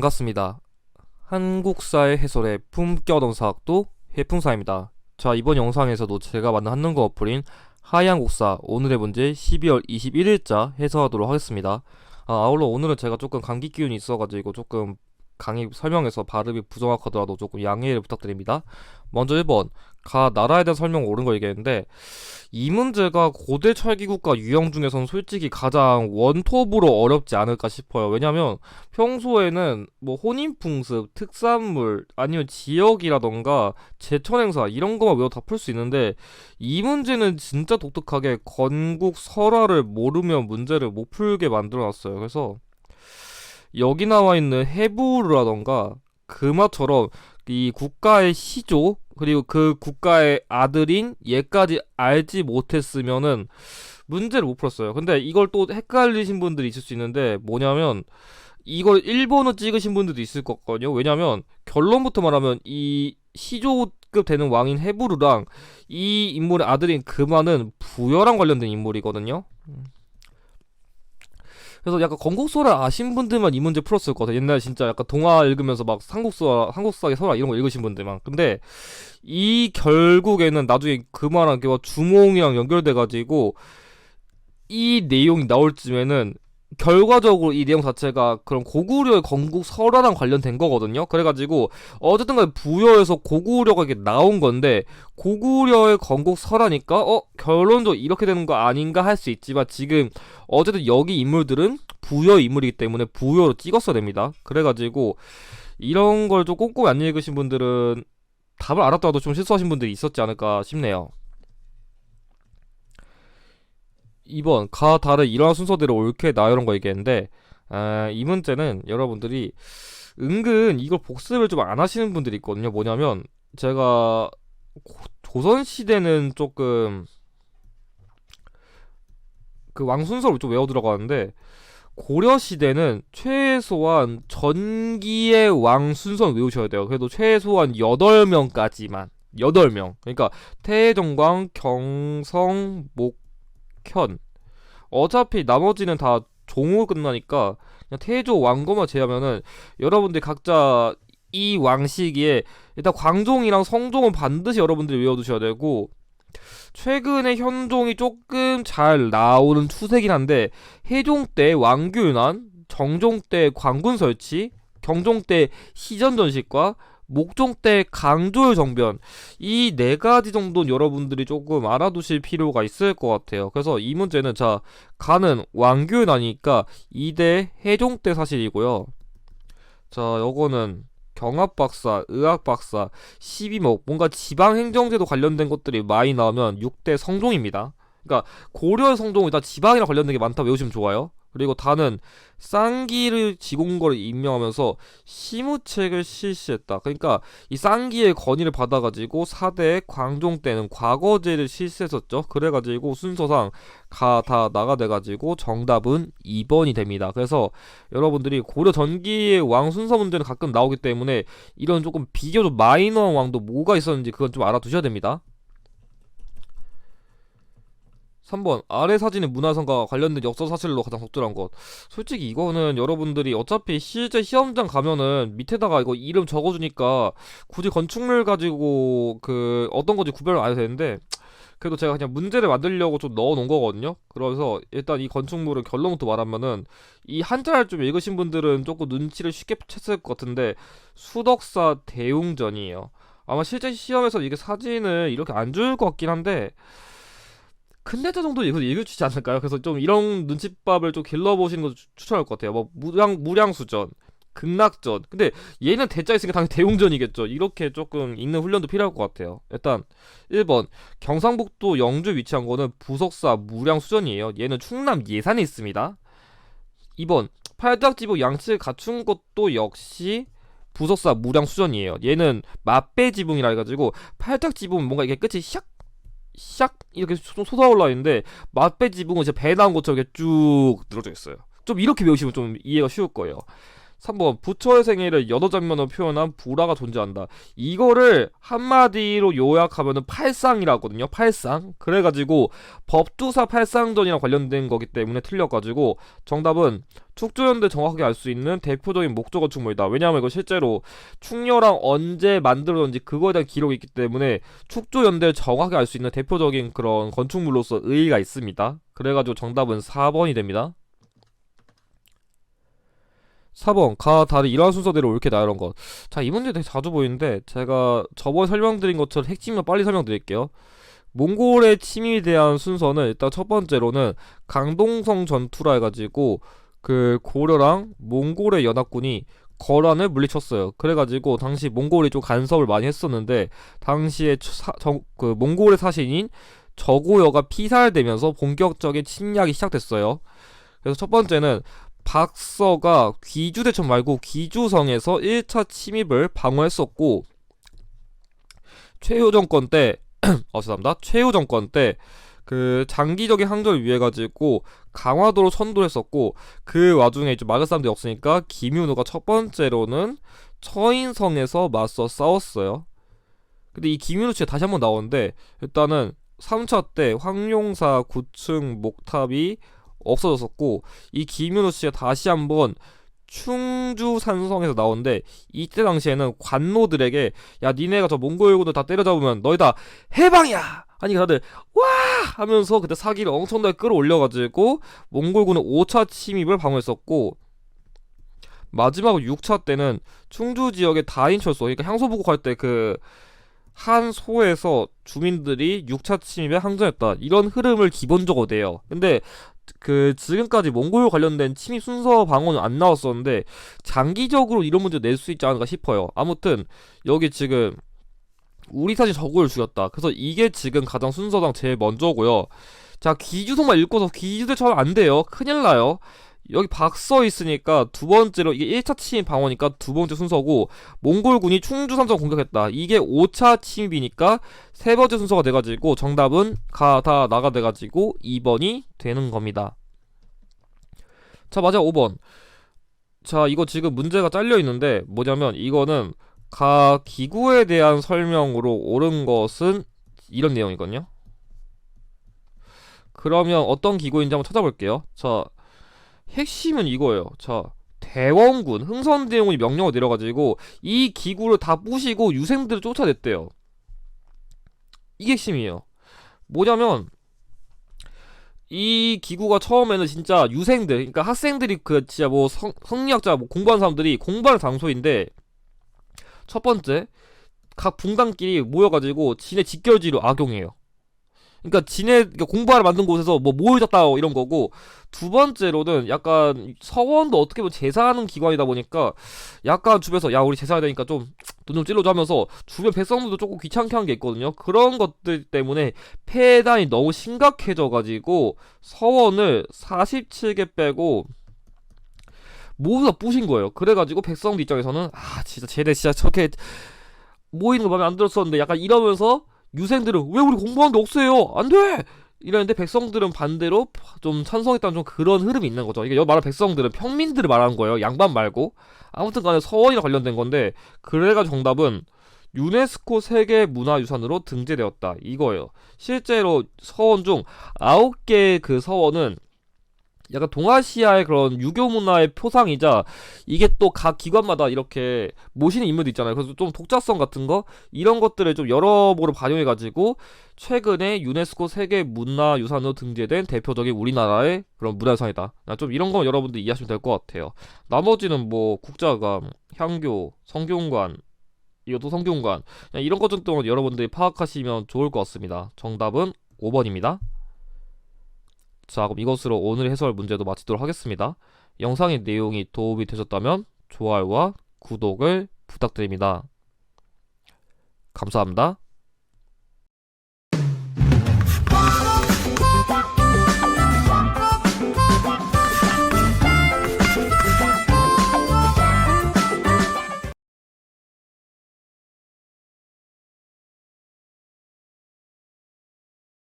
반갑습니다. 한국사의 해설의 품격 얻은 사학도 해풍사입니다. 자, 이번 영상에서도 제가 만든 한능거 어플인 하얀국사 오늘의 문제 12월 21일자 해설하도록 하겠습니다. 아, 아울러 오늘은 제가 조금 감기 기운이 있어가지고 조금 강의 설명에서 발음이 부정확하더라도 조금 양해를 부탁드립니다. 먼저 1번 가 나라에 대한 설명 옳은 거 얘기했는데 이 문제가 고대 철기국가 유형 중에선 솔직히 가장 원톱으로 어렵지 않을까 싶어요. 왜냐면 평소에는 뭐 혼인풍습, 특산물 아니면 지역이라던가 제천 행사 이런 거만 외워 다 풀 수 있는데 이 문제는 진짜 독특하게 건국 설화를 모르면 문제를 못 풀게 만들어 놨어요. 그래서 여기 나와 있는 해부라던가 금화처럼 이 국가의 시조 그리고 그 국가의 아들인 얘까지 알지 못했으면은 문제를 못 풀었어요. 근데 이걸 또 헷갈리신 분들이 있을 수 있는데 뭐냐면 이걸 일본어 찍으신 분들도 있을 거거든요. 왜냐면 결론부터 말하면 이 시조급 되는 왕인 해부르랑 이 인물의 아들인 금화는 부여랑 관련된 인물이거든요. 그래서 약간 건국소라 아신 분들만 이 문제 풀었을 것 같아요. 옛날에 진짜 약간 동화 읽으면서 막 한국소라, 한국사의 설화 이런 거 읽으신 분들만. 근데 이 결국에는 나중에 금화랑 그 주몽이랑 연결돼 가지고 이 내용이 나올 쯤에는 결과적으로 이 내용 자체가 그런 고구려의 건국 설화랑 관련된 거거든요. 그래가지고 어쨌든 간에 부여에서 고구려가 이게 나온 건데 고구려의 건국 설화니까 어 결론적으로 이렇게 되는 거 아닌가 할 수 있지만 지금 어쨌든 여기 인물들은 부여 인물이기 때문에 부여로 찍었어야 됩니다. 그래가지고 이런 걸 좀 꼼꼼히 안 읽으신 분들은 답을 알았더라도 좀 실수하신 분들이 있었지 않을까 싶네요. 2번 가 다를 이러한 순서대로 옳게 나 이런 거 얘기했는데 아, 이 문제는 여러분들이 은근 이걸 복습을 좀 안 하시는 분들이 있거든요. 뭐냐면 제가 고- 조선 시대는 조금 그 왕 순서를 좀 외워 들어가는데 고려 시대는 최소한 전기의 왕 순서는 외우셔야 돼요. 그래도 최소한 8명까지만 8명. 그러니까 태정광, 경성, 목 현. 어차피 나머지는 다 종으로 끝나니까 그냥 태조 왕거만 제하면은 여러분들 각자 이 왕 시기에 일단 광종이랑 성종은 반드시 여러분들이 외워두셔야 되고 최근에 현종이 조금 잘 나오는 추세긴 한데 해종 때 왕규난, 정종 때 광군 설치, 경종 때 시전 전식과 목종 때 강조의 정변 이 네 가지 정도는 여러분들이 조금 알아두실 필요가 있을 것 같아요. 그래서 이 문제는 자 가는 왕규난이니까 2대 해종 때 사실이고요. 자 요거는 경합 박사, 의학 박사, 12목 뭔가 지방 행정제도 관련된 것들이 많이 나오면 6대 성종입니다. 그러니까 고려의 성종이 다 지방이랑 관련된 게 많다 외우시면 좋아요. 그리고 다는 쌍기를 지공거를 임명하면서 시무책을 실시했다. 그러니까 이 쌍기의 건의를 받아가지고 4대 광종 때는 과거제를 실시했었죠. 그래가지고 순서상 가 다 나가돼가지고 정답은 2번이 됩니다. 그래서 여러분들이 고려 전기의 왕 순서 문제는 가끔 나오기 때문에 이런 조금 비교적 마이너한 왕도 뭐가 있었는지 그건 좀 알아두셔야 됩니다. 3번. 아래 사진의 문화성과 관련된 역사 사실로 가장 적절한 것. 솔직히 이거는 여러분들이 어차피 실제 시험장 가면은 밑에다가 이거 이름 적어주니까 굳이 건축물 가지고 그 어떤 건지 구별을 안 해도 되는데 그래도 제가 그냥 문제를 만들려고 좀 넣어 놓은 거거든요. 그래서 일단 이 건축물은 결론부터 말하면은 이 한자를 좀 읽으신 분들은 조금 눈치를 쉽게 챘을 것 같은데 수덕사 대웅전이에요. 아마 실제 시험에서 이게 사진을 이렇게 안 줄 것 같긴 한데 큰대자 정도 이거 읽어주지 않을까요? 그래서 좀 이런 눈칫밥을 좀 길러보시는 거 추- 추천할 것 같아요. 뭐 무량 무량수전, 극락전. 근데 얘는 대자 있으니까 당연히 대웅전이겠죠. 이렇게 조금 읽는 훈련도 필요할 것 같아요. 일단 1번 경상북도 영주 위치한 거는 부석사 무량수전이에요. 얘는 충남 예산에 있습니다. 2번 팔딱지부 양치를 갖춘 것도 역시 부석사 무량수전이에요. 얘는 맛배 지붕이라 해가지고 팔딱 지붕은 뭔가 이게 끝이 샥 샥 이렇게 솟- 솟아올라 있는데 맛배 지붕은 진짜 배 나온 것처럼 이렇게 쭉 늘어져 있어요. 좀 이렇게 외우시면 좀 이해가 쉬울 거예요. 3번 부처의 생애를 여러 장면으로 표현한 불화가 존재한다. 이거를 한마디로 요약하면은 팔상이라 하거든요. 팔상. 그래가지고 법두사 팔상전이랑 관련된 거기 때문에 틀려가지고 정답은 축조연대 정확하게 알 수 있는 대표적인 목조 건축물이다. 왜냐하면 이거 실제로 충녀랑 언제 만들어졌는지 그거에 대한 기록이 있기 때문에 축조연대를 정확하게 알 수 있는 대표적인 그런 건축물로서 의의가 있습니다. 그래가지고 정답은 4번이 됩니다. 4번 가 다른 이러한 순서대로 옳게 나열한 것. 자, 이 문제 되게 자주 보이는데 제가 저번에 설명드린 것처럼 핵심만 빨리 설명드릴게요. 몽골의 침입에 대한 순서는 일단 첫 번째로는 강동성 전투라 해가지고 그 고려랑 몽골의 연합군이 거란을 물리쳤어요. 그래가지고 당시 몽골이 좀 간섭을 많이 했었는데 당시에 사, 정, 그 몽골의 사신인 저고여가 피살되면서 본격적인 침략이 시작됐어요. 그래서 첫 번째는 박서가 귀주대첩 말고 귀주성에서 1차 침입을 방어했었고 최후 정권 때 어, 죄송합니다. 최후 정권 때 그 장기적인 항전을 위해 가지고 강화도로 선도를 했었고 그 와중에 이제 막을 사람들이 없으니까 김윤호가 첫 번째로는 처인성에서 맞서 싸웠어요. 근데 이 김윤호 씨가 다시 한번 나오는데 일단은 3차 때 황룡사 9층 목탑이 없어졌었고 이 김윤호 씨가 다시 한번 충주 산성에서 나오는데 이때 당시에는 관노들에게 야 니네가 저 몽골군들 다 때려잡으면 너희 다 해방이야! 아니 다들 와! 하면서 그때 사기를 엄청나게 끌어올려가지고 몽골군은 5차 침입을 방어했었고 마지막으로 6차 때는 충주 지역의 다인철소 그러니까 향소부국 할때그 한 소에서 주민들이 6차 침입에 항전했다 이런 흐름을 기본적으로 내요 근데 그 지금까지 몽골 관련된 침입 순서 방어는 안 나왔었는데 장기적으로 이런 문제 낼 수 있지 않을까 싶어요. 아무튼 여기 지금 우리 사실 저거를 죽였다. 그래서 이게 지금 가장 순서상 제일 먼저고요. 자 귀주성만 읽고서 귀주대처럼 안 돼요. 큰일 나요. 여기 박서 있으니까 두 번째로 이게 1차 침입 방어니까 두 번째 순서고 몽골군이 충주 삼성 공격했다. 이게 5차 침입이니까 세 번째 순서가 돼 가지고 정답은 가다 나가 돼 가지고 2번이 되는 겁니다. 자 맞아 5번. 자 이거 지금 문제가 잘려 있는데 뭐냐면 이거는 가 기구에 대한 설명으로 옳은 것은 이런 내용이거든요. 그러면 어떤 기구인지 한번 찾아볼게요. 자 핵심은 이거예요. 자, 대원군, 흥선대원군이 명령을 내려가지고 이 기구를 다 부시고 유생들을 쫓아냈대요. 이게 핵심이에요. 뭐냐면 이 기구가 처음에는 진짜 유생들, 그러니까 학생들이 그 진짜 뭐 성, 성리학자 뭐 공부하는 사람들이 공부하는 장소인데 첫 번째 각 붕당끼리 모여가지고 지네 직결지로 악용해요. 그러니까 지네 그러니까 공부하러 만든 곳에서 뭐 모여졌다 이런 거고 두 번째로는 약간 서원도 어떻게 보면 제사하는 기관이다 보니까 약간 주변에서 야 우리 제사해야 되니까 좀 돈 좀 찔러줘 하면서 주변 백성들도 조금 귀찮게 한 게 있거든요. 그런 것들 때문에 폐단이 너무 심각해져 가지고 서원을 47개 빼고 모두 다 부신 거예요. 그래가지고 백성들 입장에서는 아 진짜 쟤네 진짜 저렇게 모이는 거 마음에 안 들었었는데 약간 이러면서 유생들은 왜 우리 공부하는 게 없어요? 안 돼! 이러는데 백성들은 반대로 좀 찬성했다는 좀 그런 흐름이 있는 거죠. 이게 말하는 백성들은 평민들을 말하는 거예요. 양반 말고. 아무튼 간에 서원이랑 관련된 건데 그래가지고 정답은 유네스코 세계 문화유산으로 등재되었다. 이거예요. 실제로 서원 중 9개의 그 서원은 약간 동아시아의 그런 유교 문화의 표상이자 이게 또 각 기관마다 이렇게 모시는 인물도 있잖아요. 그래서 좀 독자성 같은 거 이런 것들을 좀 여러모로 반영해 가지고 최근에 유네스코 세계 문화유산으로 등재된 대표적인 우리나라의 그런 문화유산이다. 좀 이런 거 여러분들 이해하시면 될 것 같아요. 나머지는 뭐 국자감, 향교, 성균관 이것도 성균관 이런 것 정도는 여러분들이 파악하시면 좋을 것 같습니다. 정답은 5번입니다. 자, 그럼 이것으로 오늘의 해설 문제도 마치도록 하겠습니다. 영상의 내용이 도움이 되셨다면 좋아요와 구독을 부탁드립니다. 감사합니다.